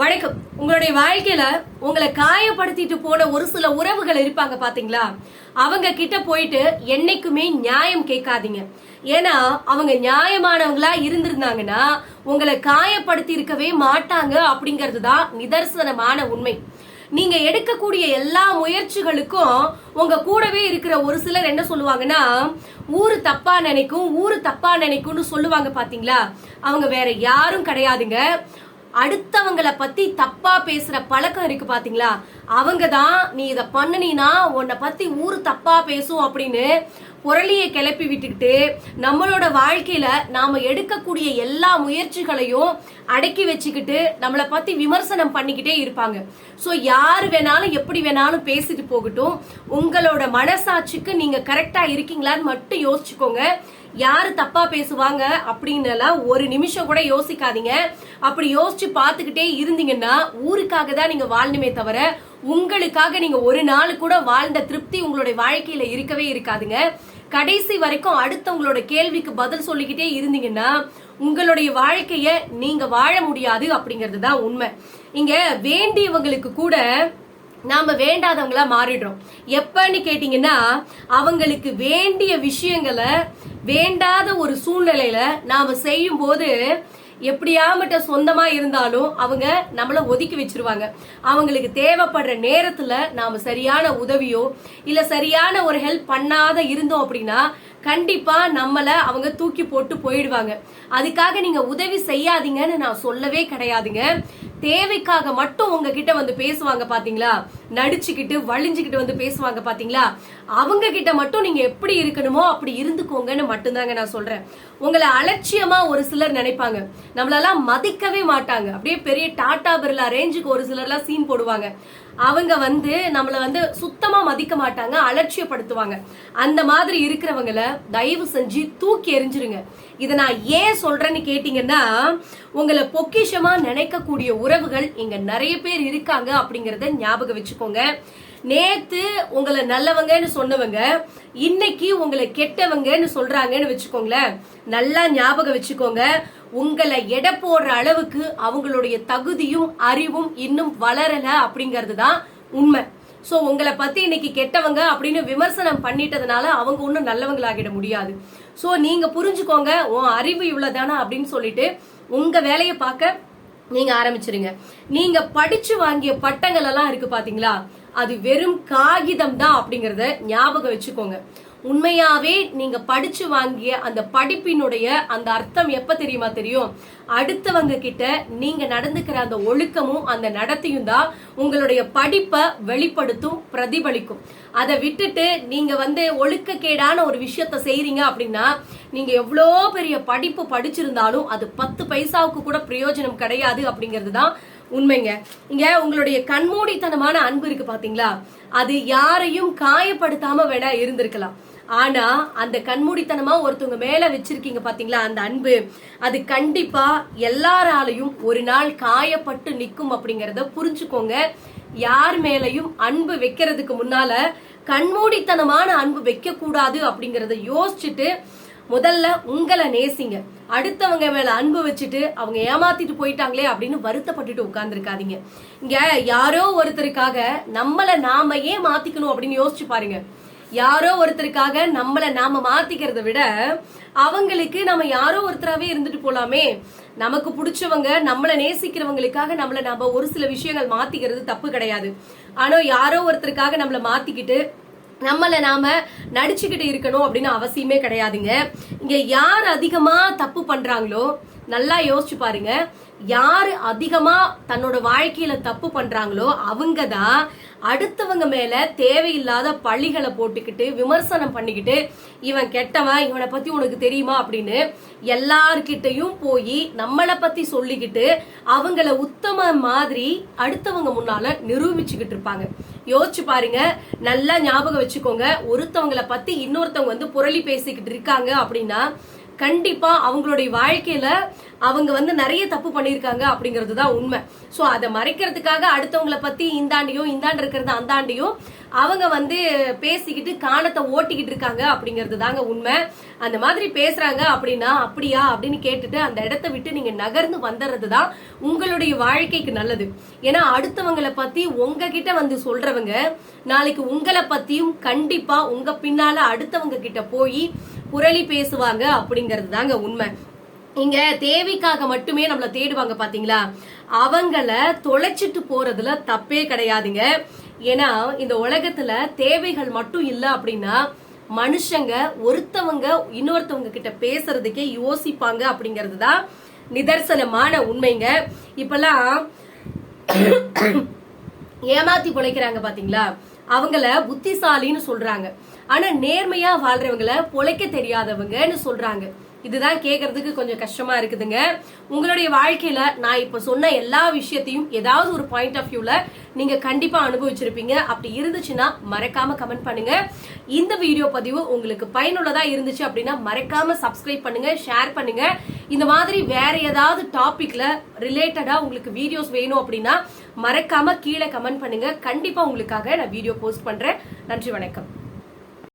வணக்கம். உங்களுடைய வாழ்க்கையில உங்களை காயப்படுத்திட்டு போன ஒரு சில உறவுகள் இருப்பாங்க பாத்தீங்களா? அவங்க கிட்ட போயிட்டு என்னைக்குமே நியாயம் கேட்காதீங்க. ஏன்னா அவங்க நியாயமானவங்களா இருந்திருந்தாங்கன்னா உங்களை காயப்படுத்தி இருக்கவே மாட்டாங்க அப்படிங்கிறது தான் நிதர்சனமான உண்மை. நீங்க எடுக்கக்கூடிய எல்லா முயற்சிகளுக்கும் உங்க கூடவே இருக்கிற ஒரு சிலர் என்ன சொல்லுவாங்கன்னா ஊரு தப்பா நினைக்கும் ஊரு தப்பா நினைக்கும்னு சொல்லுவாங்க பாத்தீங்களா? அவங்க வேற யாரும் கிடையாதுங்க. அடுத்தவங்களை பத்தி தப்பா பேசுற பழக்கம் இருக்கு பாத்தீங்களா? அவங்க தான் நீ இதை பண்ணுனீனா உன்னை பத்தி ஊர் தப்பா பேசும் அப்படின்னு புரளியை கிளப்பி விட்டுக்கிட்டு நம்மளோட வாழ்க்கையில நாம எடுக்கக்கூடிய எல்லா முயற்சிகளையும் அடக்கி வச்சுக்கிட்டு நம்மளை பத்தி விமர்சனம் பண்ணிக்கிட்டே இருப்பாங்க. ஸோ யார் வேணாலும் எப்படி வேணாலும் பேசிட்டு போகட்டும். உங்களோட மனசாட்சிக்கு நீங்க கரெக்டா இருக்கீங்களான்னு மட்டும் யோசிச்சுக்கோங்க. யாரு தப்பா பேசுவாங்க அப்படின்னு எல்லாம் ஒரு நிமிஷம் கூட யோசிக்காதீங்க. அப்படி யோசிச்சு பார்த்துக்கிட்டே இருந்தீங்கன்னா ஊருக்காக தான் நீங்க வாழணுமே தவிர உங்களுக்காக நீங்க ஒரு நாள் கூட வாழ்ந்த திருப்தி உங்களுடைய வாழ்க்கையில இருக்கவே இருக்காதுங்க. கடைசி வரைக்கும் அடுத்தவங்களோட கேள்விக்கு பதில் சொல்லிக்கிட்டே இருந்தீங்கன்னா உங்களுடைய வாழ்க்கைய நீங்க வாழ முடியாது அப்படிங்கிறது தான் உண்மை. இங்க வேண்டியவங்களுக்கு கூட நாம வேண்டாதவங்களா மாறிடுறோம். எப்பன்னு கேட்டீங்கன்னா அவங்களுக்கு வேண்டிய விஷயங்களை வேண்டாத ஒரு சூழ்நிலையில நாம செய்யும் போது எப்படியாமட்ட சொந்தமா இருந்தாலும் அவங்க நம்மள ஒதுக்கி வச்சிருவாங்க. அவங்களுக்கு தேவைப்படுற நேரத்துல நாம சரியான உதவியோ இல்ல சரியான ஒரு ஹெல்ப் பண்ணாத இருந்தோம் அப்படின்னா கண்டிப்பா நம்மளை அவங்க தூக்கி போட்டு போயிடுவாங்க. அதுக்காக நீங்க உதவி செய்யாதீங்கன்னு நான் சொல்லவே கிடையாதுங்க. தேவைக்காக மட்டும் உங்ககிட்ட வந்து பேசுவாங்க பாத்தீங்களா? நடிச்சுக்கிட்டு வழிஞ்சுக்கிட்டு வந்து பேசுவாங்க பாத்தீங்களா? அவங்க கிட்ட மட்டும் நீங்க எப்படி இருக்கணுமோ அப்படி இருந்துக்கோங்கன்னு மட்டும்தாங்க நான் சொல்றேன். உங்களை அலட்சியமா ஒரு சிலர் நினைப்பாங்க. நம்மளெல்லாம் மதிக்கவே மாட்டாங்க. அப்படியே பெரிய டாடா பிர்லா ரேஞ்சுக்கு ஒரு சிலர்லாம் சீன் போடுவாங்க. அவங்க வந்து நம்மளை வந்து சுத்தமா மதிக்க மாட்டாங்க அலட்சியப்படுத்துவாங்க. அந்த மாதிரி இருக்கிறவங்கள தயவு செஞ்சு தூக்கி எறிஞ்சிருங்க. இதை நான் ஏன் சொல்றேன்னு கேட்டீங்கன்னா உங்களை பொக்கிஷமா நினைக்கக்கூடிய உறவுகள் இங்க நிறைய பேர் இருக்காங்க அப்படிங்கறத ஞாபகம் வச்சுக்கோங்க. நேத்து உங்களை நல்லவங்கன்னு சொன்னவங்க இன்னைக்கு உங்களை கெட்டவங்கன்னு சொல்றாங்கன்னு வச்சுக்கோங்களேன். நல்லா ஞாபகம் வச்சுக்கோங்க. உங்களை எடை போடுற அளவுக்கு அவங்களுடைய தகுதியும் அறிவும் இன்னும் வளரல அப்படிங்கிறது தான் உண்மை. சோ உங்களை பத்தி இன்னைக்கு கெட்டவங்க அப்படின்னு விமர்சனம் பண்ணிட்டதுனால அவங்க ஒன்றும் நல்லவங்களாகிட முடியாது. சோ நீங்க புரிஞ்சுக்கோங்க உன் அறிவு இவ்வளவுதானா அப்படின்னு சொல்லிட்டு உங்க வேலையை பார்க்க நீங்க ஆரம்பிச்சிருங்க. நீங்க படிச்சு வாங்கிய பட்டங்கள் எல்லாம் இருக்கு பாத்தீங்களா? அது வெறும் காகிதம் தான் அப்படிங்கறத ஞாபகம் வச்சுக்கோங்க. உண்மையாவே நீங்க படிச்சு வாங்கிய அந்த படிப்பினுடைய அந்த அர்த்தம் எப்ப தெரியுமா தெரியும்? அடுத்தவங்க கிட்ட நீங்க நடந்துக்கிற அந்த ஒழுக்கமும் அந்த நடத்தையும் தான் உங்களுடைய படிப்பை வெளிப்படுத்தும் பிரதிபலிக்கும். அதை விட்டுட்டு நீங்க வந்து ஒழுக்கக்கேடான ஒரு விஷயத்த செய்றீங்க அப்படின்னா நீங்க எவ்வளோ பெரிய படிப்பு படிச்சிருந்தாலும் அது பத்து பைசாவுக்கு கூட பிரயோஜனம் கிடையாது அப்படிங்கிறது தான் உண்மைங்க. இங்க உங்களுடைய கண்மூடித்தனமான அன்பு இருக்கு பாத்தீங்களா? அது யாரையும் காயப்படுத்தாம வேணா இருந்திருக்கலாம். ஆனா அந்த கண்மூடித்தனமா ஒருத்தவங்க மேல வச்சிருக்கீங்க பாத்தீங்களா அந்த அன்பு அது கண்டிப்பா எல்லாராலையும் ஒரு நாள் காயப்பட்டு நிக்கும் அப்படிங்கறத புரிஞ்சுக்கோங்க. யார் மேலையும் அன்பு வைக்கிறதுக்கு முன்னால கண்மூடித்தனமான அன்பு வைக்க கூடாது அப்படிங்கறத யோசிச்சுட்டு முதல்ல உங்களை நேசிங்க. அடுத்தவங்க மேல அன்பு வச்சுட்டு அவங்க ஏமாத்திட்டு போயிட்டாங்களே அப்படின்னு வருத்தப்பட்டுட்டு உட்கார்ந்துருக்காதீங்க. இங்க யாரோ ஒருத்தருக்காக நம்மள நாம ஏன் மாத்திக்கணும் அப்படின்னு யோசிச்சு பாருங்க. யாரோ ஒருத்தருக்காக நம்மள நாம மாத்திக்கிறத விட அவங்களுக்கு நம்ம யாரோ ஒருத்தராவே இருந்துட்டு போலாமே. நமக்கு பிடிச்சவங்க நம்மள நேசிக்கிறவங்களுக்காக நம்மள நாம ஒரு சில விஷயங்கள் மாத்திக்கிறது தப்பு கிடையாது. ஆனா யாரோ ஒருத்தருக்காக நம்மள மாத்திக்கிட்டு நம்மளை நாம நடிச்சுக்கிட்டு இருக்கணும் அப்படின்னு அவசியமே கிடையாதுங்க. இங்க யார் அதிகமா தப்பு பண்றாங்களோ நல்லா யோசிச்சு பாருங்க. யாரு அதிகமா தன்னோட வாழ்க்கையில தப்பு பண்றாங்களோ அவங்க தான் அடுத்தவங்க மேல தேவையில்லாத பள்ளிகளை போட்டுக்கிட்டு விமர்சனம் பண்ணிக்கிட்டு இவன் கெட்டவன் இவனை பத்தி உனக்கு தெரியுமா அப்படின்னு எல்லார்கிட்டையும் போய் நம்மளை பத்தி சொல்லிக்கிட்டு அவங்கள உத்தம மாதிரி அடுத்தவங்க முன்னால நிரூபிச்சுக்கிட்டு இருப்பாங்க. யோசிச்சு பாருங்க. நல்லா ஞாபகம் வச்சுக்கோங்க. ஒருத்தவங்களை பத்தி இன்னொருத்தவங்க வந்து புரளி பேசிக்கிட்டு இருக்காங்க அப்படின்னா கண்டிப்பா அவங்களுடைய வாழ்க்கையில அவங்க வந்து நிறைய தப்பு பண்ணியிருக்காங்க அப்படிங்கிறது தான் உண்மை. ஸோ அதை மறைக்கிறதுக்காக அடுத்தவங்களை பத்தி இந்தாண்டியும் இந்தாண்டு இருக்கிறது அந்தாண்டியும் அவங்க வந்து பேசிக்கிட்டு காணத்தை ஓட்டிக்கிட்டு இருக்காங்க அப்படிங்கிறது தாங்க உண்மை. அந்த மாதிரி பேசுறாங்க அப்படின்னா அப்படியா அப்படின்னு கேட்டுட்டு அந்த இடத்த விட்டு நீங்க நகர்ந்து வந்துடுறது தான் உங்களுடைய வாழ்க்கைக்கு நல்லது. ஏன்னா அடுத்தவங்களை பத்தி உங்ககிட்ட வந்து சொல்றவங்க நாளைக்கு உங்களை பத்தியும் கண்டிப்பா உங்க பின்னால அடுத்தவங்க கிட்ட போய் புரளி பேசுவாங்க அப்படிங்கிறது தாங்க உண்மை. இங்க தேவைக்காக மட்டுமே நம்மள தேடுவாங்க பாத்தீங்களா? அவங்கள தொலைச்சிட்டு போறதுல தப்பே கிடையாதுங்க. ஏன்னா இந்த உலகத்துல தேவைகள் மட்டும் இல்ல அப்படின்னா மனுஷங்க ஒருத்தவங்க இன்னொருத்தவங்க கிட்ட பேசுறதுக்கே யோசிப்பாங்க அப்படிங்கிறது தான் நிதர்சனமான உண்மைங்க. இப்பெல்லாம் ஏமாத்தி பிழைக்கிறாங்க பாத்தீங்களா? அவங்கள புத்திசாலின்னு சொல்றாங்க. ஆனா நேர்மையா வாழ்றவங்கள பொழைக்க தெரியாதவங்கன்னு சொல்றாங்க. இதுதான் கேக்குறதுக்கு கொஞ்சம் கஷ்டமா இருக்குதுங்க. உங்களுடைய வாழ்க்கையில நான் இப்ப சொன்ன எல்லா விஷயத்தையும் ஏதாவது ஒரு பாயிண்ட் ஆஃப் வியூல நீங்க கண்டிப்பா அனுபவிச்சிருப்பீங்க. அப்படி இருந்துச்சுன்னா மறக்காம கமெண்ட் பண்ணுங்க. இந்த வீடியோ பதிவு உங்களுக்கு பயனுள்ளதா இருந்துச்சு அப்படின்னா மறக்காம சப்ஸ்கிரைப் பண்ணுங்க ஷேர் பண்ணுங்க. இந்த மாதிரி வேற ஏதாவது டாபிக்ல ரிலேட்டடா உங்களுக்கு வீடியோஸ் வேணும் அப்படின்னா மறக்காம கீழே கமெண்ட் பண்ணுங்க. கண்டிப்பா உங்களுக்காக நான் வீடியோ போஸ்ட் பண்றேன். நன்றி வணக்கம்.